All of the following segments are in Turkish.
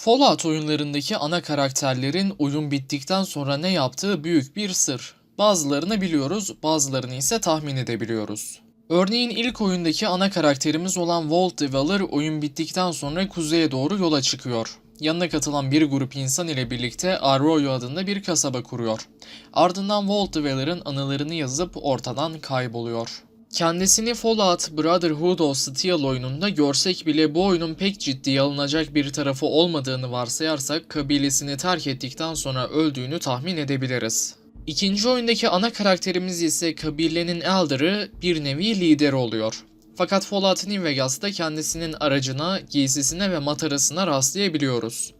Fallout oyunlarındaki ana karakterlerin oyun bittikten sonra ne yaptığı büyük bir sır. Bazılarını biliyoruz, bazılarını ise tahmin edebiliyoruz. Örneğin ilk oyundaki ana karakterimiz olan Vault Dweller oyun bittikten sonra kuzeye doğru yola çıkıyor. Yanına katılan bir grup insan ile birlikte Arroyo adında bir kasaba kuruyor. Ardından Vault Dweller'ın anılarını yazıp ortadan kayboluyor. Kendisini Fallout Brotherhood of Steel oyununda görsek bile bu oyunun pek ciddiye alınacak bir tarafı olmadığını varsayarsak kabilesini terk ettikten sonra öldüğünü tahmin edebiliriz. İkinci oyundaki ana karakterimiz ise kabilenin Elder'ı bir nevi lider oluyor. Fakat Fallout New Vegas'ta kendisinin aracına, giysisine ve matarasına rastlayabiliyoruz.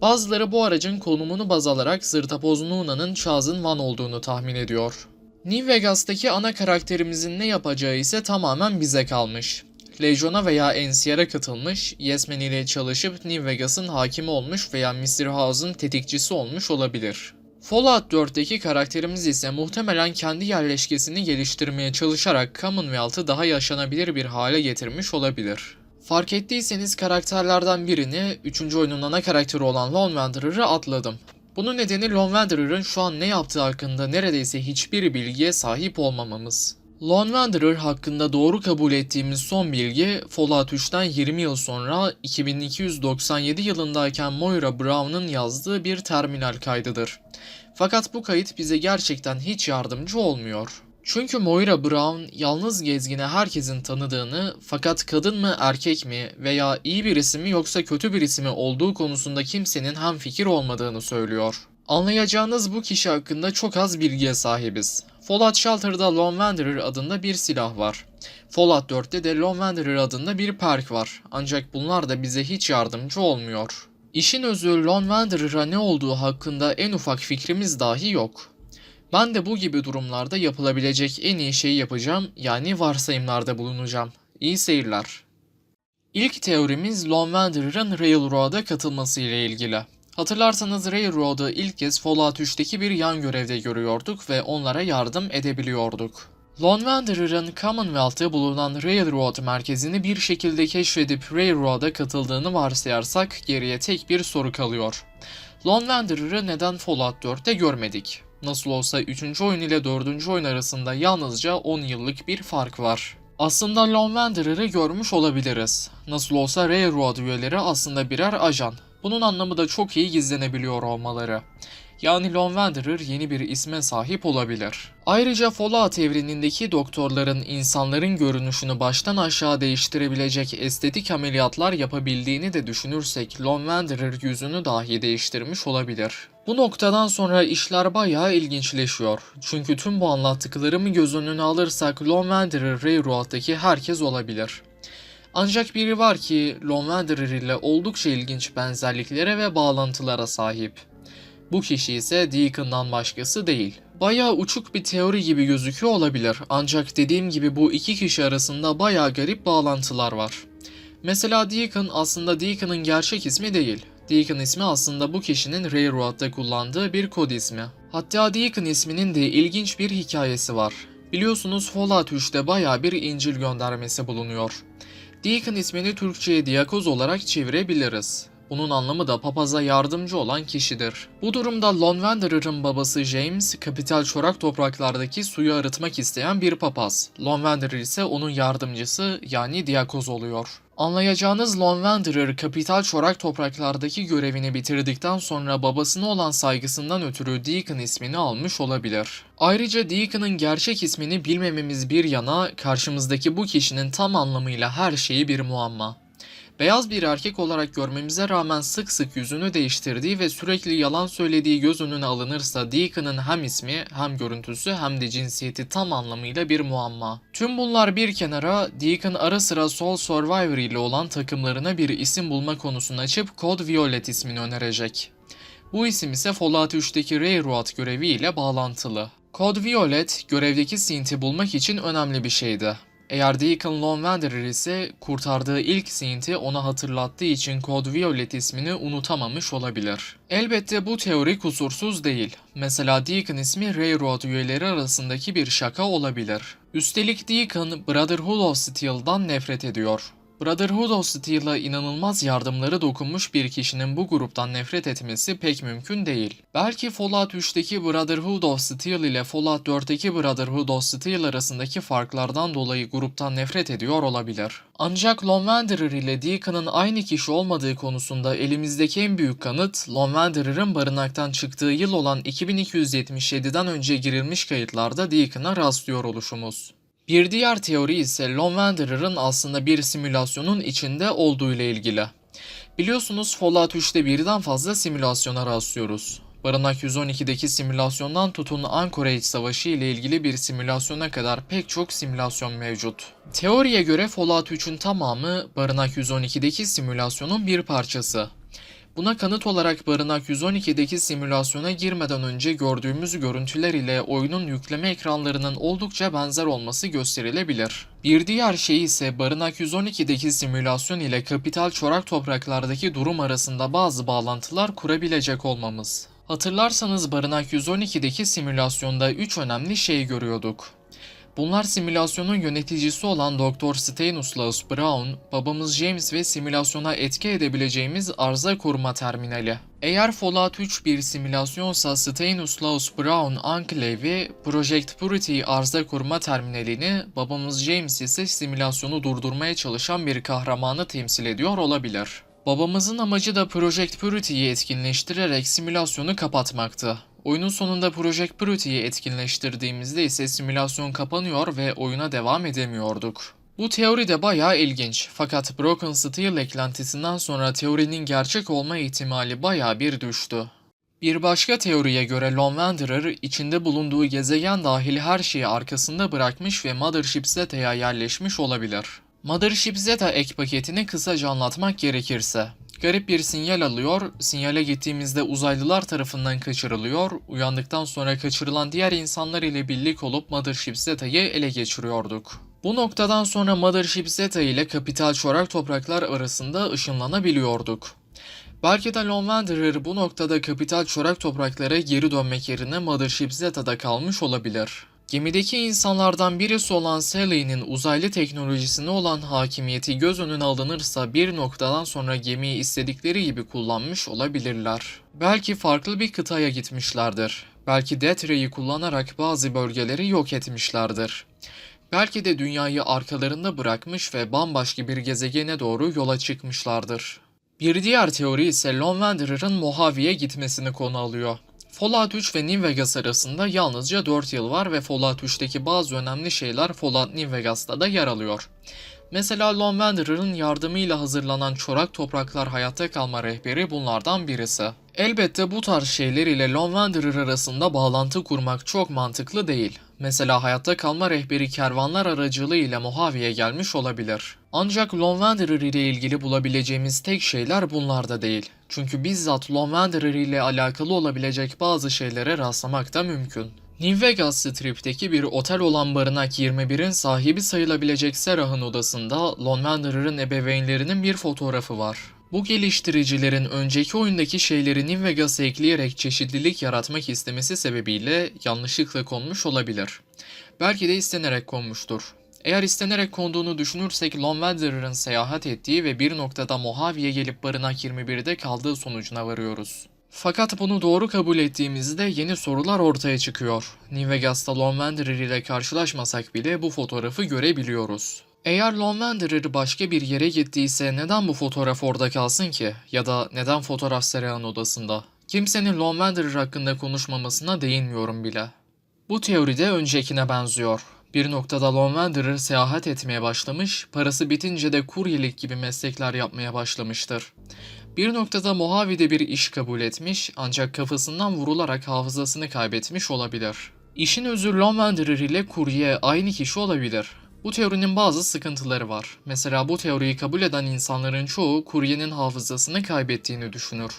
Bazıları bu aracın konumunu baz alarak Zırtapoz Nuna'nın Chaz'ın Van olduğunu tahmin ediyor. New Vegas'taki ana karakterimizin ne yapacağı ise tamamen bize kalmış. Legion'a veya NCR'a katılmış, Yesman ile çalışıp New Vegas'ın hakimi olmuş veya Mr. House'un tetikçisi olmuş olabilir. Fallout 4'teki karakterimiz ise muhtemelen kendi yerleşkesini geliştirmeye çalışarak Commonwealth'ı daha yaşanabilir bir hale getirmiş olabilir. Fark ettiyseniz karakterlerden birini 3. oyunun ana karakteri olan Lone Wanderer'ı atladım. Bunun nedeni Lone Wanderer'ın şu an ne yaptığı hakkında neredeyse hiçbir bilgiye sahip olmamamız. Lone Wanderer hakkında doğru kabul ettiğimiz son bilgi Fallout 3'ten 20 yıl sonra 2297 yılındayken Moira Brown'un yazdığı bir terminal kaydıdır. Fakat bu kayıt bize gerçekten hiç yardımcı olmuyor. Çünkü Moira Brown yalnız gezgine herkesin tanıdığını fakat kadın mı erkek mi veya iyi birisi mi yoksa kötü birisi mi olduğu konusunda kimsenin hemfikir olmadığını söylüyor. Anlayacağınız bu kişi hakkında çok az bilgiye sahibiz. Fallout Shelter'da Lone Wanderer adında bir silah var. Fallout 4'te de Lone Wanderer adında bir perk var. Ancak bunlar da bize hiç yardımcı olmuyor. İşin özü Lone Wanderer'a ne olduğu hakkında en ufak fikrimiz dahi yok. Ben de bu gibi durumlarda yapılabilecek en iyi şeyi yapacağım yani varsayımlarda bulunacağım. İyi seyirler. İlk teorimiz Lone Railroad'a katılması ile ilgili. Hatırlarsanız Railroad'ı ilk kez Fallout 3'teki bir yan görevde görüyorduk ve onlara yardım edebiliyorduk. Lone Wanderer'ın Commonwealth'te bulunan Railroad merkezini bir şekilde keşfedip Railroad'a katıldığını varsayarsak geriye tek bir soru kalıyor. Lone Wanderer'ı neden Fallout 4'te görmedik? Nasıl olsa 3. oyun ile 4. oyun arasında yalnızca 10 yıllık bir fark var. Aslında Lone Wanderer'ı görmüş olabiliriz. Nasıl olsa Railroad üyeleri aslında birer ajan. Bunun anlamı da çok iyi gizlenebiliyor olmaları. Yani Lone Wanderer yeni bir isme sahip olabilir. Ayrıca Fallout evrenindeki doktorların insanların görünüşünü baştan aşağı değiştirebilecek estetik ameliyatlar yapabildiğini de düşünürsek Lone Wanderer yüzünü dahi değiştirmiş olabilir. Bu noktadan sonra işler bayağı ilginçleşiyor. Çünkü tüm bu anlattıklarımı göz önüne alırsak Lone Wanderer Railroad'daki herkes olabilir. Ancak biri var ki Lone Wanderer ile oldukça ilginç benzerliklere ve bağlantılara sahip. Bu kişi ise Deacon'dan başkası değil. Bayağı uçuk bir teori gibi gözüküyor olabilir ancak dediğim gibi bu iki kişi arasında bayağı garip bağlantılar var. Mesela Deacon aslında Deacon'ın gerçek ismi değil. Deacon ismi aslında bu kişinin Railroad'da kullandığı bir kod ismi. Hatta Deacon isminin de ilginç bir hikayesi var. Biliyorsunuz Fallout 3'te bayağı bir İncil göndermesi bulunuyor. Deacon ismini Türkçe'ye diyakoz olarak çevirebiliriz. Bunun anlamı da papaza yardımcı olan kişidir. Bu durumda Lone Wanderer'ın babası James, kapital çorak topraklardaki suyu arıtmak isteyen bir papaz. Lone Wanderer ise onun yardımcısı yani diyakoz oluyor. Anlayacağınız Lone Wanderer kapital çorak topraklardaki görevini bitirdikten sonra babasına olan saygısından ötürü Deacon ismini almış olabilir. Ayrıca Deacon'ın gerçek ismini bilmememiz bir yana karşımızdaki bu kişinin tam anlamıyla her şeyi bir muamma. Beyaz bir erkek olarak görmemize rağmen sık sık yüzünü değiştirdiği ve sürekli yalan söylediği göz önüne alınırsa Deacon'ın hem ismi hem görüntüsü hem de cinsiyeti tam anlamıyla bir muamma. Tüm bunlar bir kenara Deacon ara sıra Soul Survivor ile olan takımlarına bir isim bulma konusunu açıp Code Violet ismini önerecek. Bu isim ise Fallout 3'teki Railroad görevi ile bağlantılı. Code Violet görevdeki Sint'i bulmak için önemli bir şeydi. Eğer Deacon Lone Wanderer ise kurtardığı ilk Sint'i ona hatırlattığı için Code Violet ismini unutamamış olabilir. Elbette bu teori kusursuz değil. Mesela Deacon ismi Railroad üyeleri arasındaki bir şaka olabilir. Üstelik Deacon Brotherhood of Steel'dan nefret ediyor. Brotherhood of Steel'a inanılmaz yardımları dokunmuş bir kişinin bu gruptan nefret etmesi pek mümkün değil. Belki Fallout 3'teki Brotherhood of Steel ile Fallout 4'teki Brotherhood of Steel arasındaki farklardan dolayı gruptan nefret ediyor olabilir. Ancak Lone Wanderer ile Deacon'ın aynı kişi olmadığı konusunda elimizdeki en büyük kanıt, Lone Wanderer'ın barınaktan çıktığı yıl olan 2277'den önce girilmiş kayıtlarda Deacon'a rastlıyor oluşumuz. Bir diğer teori ise Lone Wanderer'ın aslında bir simülasyonun içinde olduğu ile ilgili. Biliyorsunuz Fallout 3'te birden fazla simülasyona rastlıyoruz. Barınak 112'deki simülasyondan tutun Anchorage Savaşı ile ilgili bir simülasyona kadar pek çok simülasyon mevcut. Teoriye göre Fallout 3'ün tamamı Barınak 112'deki simülasyonun bir parçası. Buna kanıt olarak Barınak 112'deki simülasyona girmeden önce gördüğümüz görüntüler ile oyunun yükleme ekranlarının oldukça benzer olması gösterilebilir. Bir diğer şey ise Barınak 112'deki simülasyon ile kapital çorak topraklardaki durum arasında bazı bağlantılar kurabilecek olmamız. Hatırlarsanız Barınak 112'deki simülasyonda 3 önemli şey görüyorduk. Bunlar simülasyonun yöneticisi olan Dr. Stanislaus Brown, babamız James ve simülasyona etki edebileceğimiz arıza koruma terminali. Eğer Fallout 3 bir simülasyonsa Stanislaus Brown Enclave'i, Project Purity arıza koruma terminalini, babamız James ise simülasyonu durdurmaya çalışan bir kahramanı temsil ediyor olabilir. Babamızın amacı da Project Purity'yi etkinleştirerek simülasyonu kapatmaktı. Oyunun sonunda Project Purity'yi etkinleştirdiğimizde ise simülasyon kapanıyor ve oyuna devam edemiyorduk. Bu teori de bayağı ilginç fakat Broken Steel eklentisinden sonra teorinin gerçek olma ihtimali bayağı bir düştü. Bir başka teoriye göre Lone Wanderer içinde bulunduğu gezegen dahil her şeyi arkasında bırakmış ve Mothership Zeta'ya yerleşmiş olabilir. Mothership Zeta ek paketini kısaca anlatmak gerekirse. Garip bir sinyal alıyor, sinyale gittiğimizde uzaylılar tarafından kaçırılıyor, uyandıktan sonra kaçırılan diğer insanlar ile birlik olup Mothership Zeta'yı ele geçiriyorduk. Bu noktadan sonra Mothership Zeta ile kapital çorak topraklar arasında ışınlanabiliyorduk. Belki de Lone Wanderer bu noktada kapital çorak topraklara geri dönmek yerine Mothership Zeta'da kalmış olabilir. Gemideki insanlardan birisi olan Sally'nin uzaylı teknolojisine olan hakimiyeti göz önüne alınırsa bir noktadan sonra gemiyi istedikleri gibi kullanmış olabilirler. Belki farklı bir kıtaya gitmişlerdir. Belki Death kullanarak bazı bölgeleri yok etmişlerdir. Belki de dünyayı arkalarında bırakmış ve bambaşka bir gezegene doğru yola çıkmışlardır. Bir diğer teori ise Lone Wanderer'ın Mojave'ye gitmesini konu alıyor. Fallout 3 ve New Vegas arasında yalnızca 4 yıl var ve Fallout 3'teki bazı önemli şeyler Fallout New Vegas'ta da yer alıyor. Mesela Lone Wanderer'ın yardımıyla hazırlanan çorak topraklar hayatta kalma rehberi bunlardan birisi. Elbette bu tarz şeyler ile Lone Wanderer arasında bağlantı kurmak çok mantıklı değil. Mesela hayatta kalma rehberi kervanlar aracılığıyla Mojave'ye gelmiş olabilir. Ancak Lone Wanderer ile ilgili bulabileceğimiz tek şeyler bunlar da değil. Çünkü bizzat Lone Wanderer ile alakalı olabilecek bazı şeylere rastlamak da mümkün. New Vegas Strip'teki bir otel olan Barınak 21'in sahibi sayılabilecek Sarah'ın odasında Lone Wanderer'ın ebeveynlerinin bir fotoğrafı var. Bu geliştiricilerin önceki oyundaki şeyleri New Vegas'a ekleyerek çeşitlilik yaratmak istemesi sebebiyle yanlışlıkla konmuş olabilir. Belki de istenerek konmuştur. Eğer istenerek konduğunu düşünürsek Lone Wanderer'ın seyahat ettiği ve bir noktada Mojave'ye gelip Barınak 21'de kaldığı sonucuna varıyoruz. Fakat bunu doğru kabul ettiğimizde yeni sorular ortaya çıkıyor. New Vegas'ta Lone Wanderer ile karşılaşmasak bile bu fotoğrafı görebiliyoruz. Eğer Lone Wanderer başka bir yere gittiyse neden bu fotoğraf orada kalsın ki? Ya da neden fotoğraf Sera'nın odasında? Kimsenin Lone Wanderer hakkında konuşmamasına değinmiyorum bile. Bu teoride öncekine benziyor. Bir noktada Lone Wanderer seyahat etmeye başlamış, parası bitince de kuryelik gibi meslekler yapmaya başlamıştır. Bir noktada Mojave'de bir iş kabul etmiş ancak kafasından vurularak hafızasını kaybetmiş olabilir. İşin özü Lone Wanderer ile kurye aynı kişi olabilir. Bu teorinin bazı sıkıntıları var. Mesela bu teoriyi kabul eden insanların çoğu kuryenin hafızasını kaybettiğini düşünür.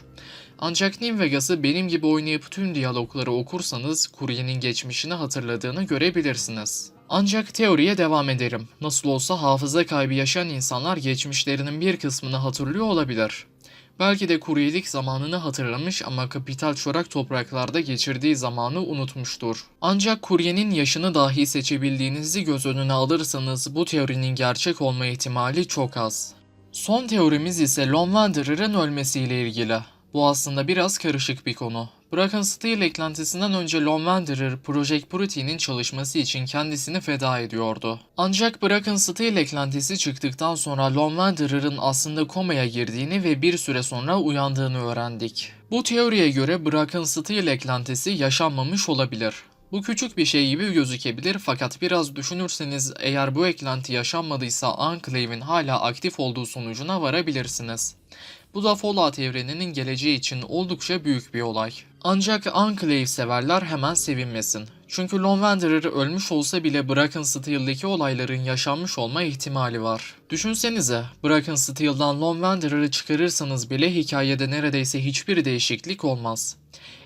Ancak New Vegas'ı benim gibi oynayıp tüm diyalogları okursanız kuryenin geçmişini hatırladığını görebilirsiniz. Ancak teoriye devam ederim. Nasıl olsa hafıza kaybı yaşayan insanlar geçmişlerinin bir kısmını hatırlıyor olabilir. Belki de kuryelik zamanını hatırlamış ama kapital çorak topraklarda geçirdiği zamanı unutmuştur. Ancak kuryenin yaşını dahi seçebildiğinizi göz önüne alırsanız bu teorinin gerçek olma ihtimali çok az. Son teorimiz ise Lon Wanderer'ın ölmesiyle ilgili. Bu aslında biraz karışık bir konu. Bracken Steel eklentisinden önce Lon Wanderer, Project Pruti'nin çalışması için kendisini feda ediyordu. Ancak Bracken Steel eklentisi çıktıktan sonra Lon Wanderer'ın aslında komaya girdiğini ve bir süre sonra uyandığını öğrendik. Bu teoriye göre Bracken Steel eklentisi yaşanmamış olabilir. Bu küçük bir şey gibi gözükebilir fakat biraz düşünürseniz eğer bu eklenti yaşanmadıysa Enclave'in hala aktif olduğu sonucuna varabilirsiniz. Bu da Fallout evreninin geleceği için oldukça büyük bir olay. Ancak Enclave severler hemen sevinmesin. Çünkü Lone ölmüş olsa bile Bracken Steel'deki olayların yaşanmış olma ihtimali var. Düşünsenize, Bracken Steel'dan Lone çıkarırsanız bile hikayede neredeyse hiçbir değişiklik olmaz.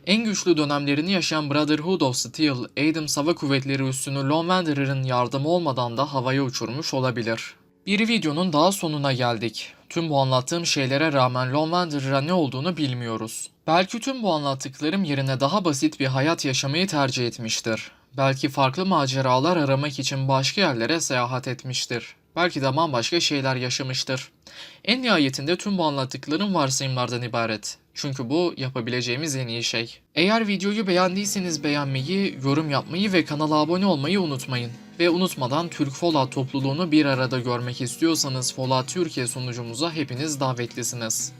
En güçlü dönemlerini yaşayan Brotherhood of Steel, Adams Hava Kuvvetleri üssünü Lone Wanderer'ın yardımı olmadan da havaya uçurmuş olabilir. Bir videonun daha sonuna geldik. Tüm bu anlattığım şeylere rağmen Lone ne olduğunu bilmiyoruz. Belki tüm bu anlattıklarım yerine daha basit bir hayat yaşamayı tercih etmiştir. Belki farklı maceralar aramak için başka yerlere seyahat etmiştir. Belki de bambaşka şeyler yaşamıştır. En nihayetinde tüm bu anlattıklarım varsayımlardan ibaret. Çünkü bu yapabileceğimiz en iyi şey. Eğer videoyu beğendiyseniz beğenmeyi, yorum yapmayı ve kanala abone olmayı unutmayın. Ve unutmadan Türk Fallout topluluğunu bir arada görmek istiyorsanız Fallout Türkiye sunucumuza hepiniz davetlisiniz.